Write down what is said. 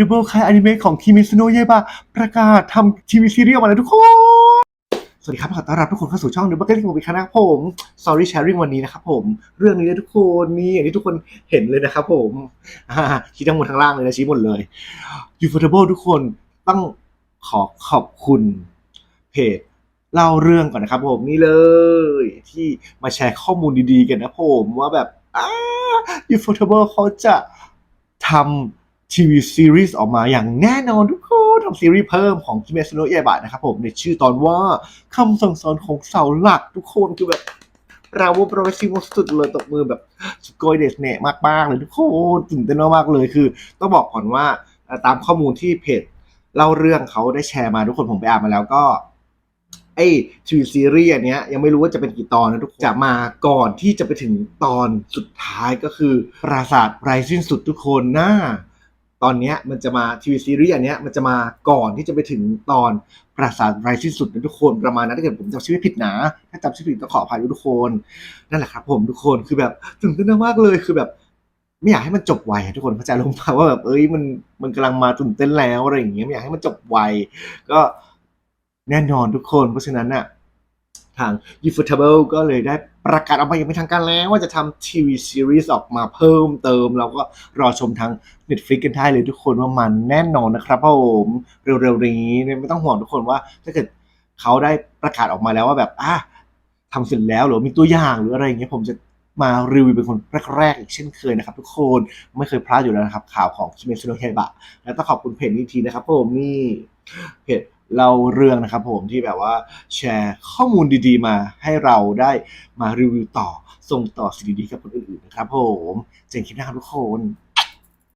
ดูเบิลคายอนิเมะของคิมิสโนะเยบะประกาศทำทีวีซีรีส์ออกมาแล้วทุกคน สวัสดีครับขอต้อนรับทุกคนเข้าสู่ช่องดูเบิลคายของอีกคณะผม Sorry Sharing วันนี้นะครับผม เรื่องนี้นะทุกคนนี่อย่างที่ทุกคนเห็นเลยนะครับผมอ่าชี้ทั้งหมดทั้งล่างเลยนะชี้หมดเลย Ufotable ทุกคนต้องขอขอบคุณเพจเล่าเรื่องก่อนนะครับผมนี่เลย ที่มาแชร์ข้อมูลดีๆกันนะผมว่าแบบอ้า Ufotable เขาจะทำ ทีวีซีรีส์ออกมาอย่างแน่นอนทุกคนทำซีรีส์เพิ่มของคิเมซโนะเยบะนะครับผมในชื่อตอนว่าคำสั่งสอนของเสาหลักทุกคนคือแบบเราวโปรเฟชั่นสุดเลยตบมือแบบสุดโกยเดสเนะมากๆเลยทุกคนตื่นเต้นมากเลยคือ ต้องบอกก่อนว่าตามข้อมูลที่เพจเล่าเรื่องเขาได้แชร์มาทุกคนผมไปอ่านมาแล้วก็ไอ้ทีวีซีรีส์อันเนี้ยยังไม่รู้ว่าจะเป็นกี่ตอนนะทุกจะมาก่อนที่จะไปถึงตอนสุดท้ายก็คือ ปราสาทไร้สิ้นสุดทุกคนนะ ตอนนี้มันจะมาทีวีซีรีส์อันนี้มันจะมาก่อนที่จะไปถึงตอนปราสาทไร้สิ้นสุดนะทุกคนประมาณนั้นถ้าเกิดผมจำชื่อไม่ผิดนะถ้าจำชื่อผิดต้องขออภัยทุกคนนั่นแหละครับ ผมทุกคนคือแบบตื่นเต้นมากเลยคือแบบ ไม่อยากให้มันจบไวทุกคนเข้าใจลงมาว่าแบบเอ้ยมันมันกำลังมาตื่นเต้นแล้วอะไรอย่างเงี้ยไม่อยากให้มันจบไวก็แน่นอนทุกคนเพราะฉะนั้นน่ะ ทาง Ufotable ก็เลยได้ประกาศออกมาอย่างเป็นทางการแล้ว ว่าจะทำทีวีซีรีส์ออกมาเพิ่มเติม แล้วก็รอชมทาง Netflix กันได้เลยทุกคนว่ามันแน่นอนนะครับผมเร็วๆนี้ไม่ต้องห่วงทุกคนว่าถ้าเกิดเขาได้ประกาศออกมาแล้วว่าแบบอะทำเสร็จแล้วหรือมีตัวอย่างหรืออะไรอย่างเงี้ยผมจะมารีวิวเป็นคนแรกๆ อีกเช่นเคยนะครับทุกคนไม่เคยพลาดอยู่แล้วนะครับ ข่าวของคิเมซุโนะเฮบะ และต้องขอบคุณเพจนี้ทีนะครับผมนี่เพจ เราเรื่องนะครับผมที่แบบว่าแชร์ข้อมูลดีๆมาให้เราได้มารีวิวต่อส่งต่อสิ่งดีๆกับคนอื่นๆนะครับผมเจอกันคลิปหน้าครับทุกคน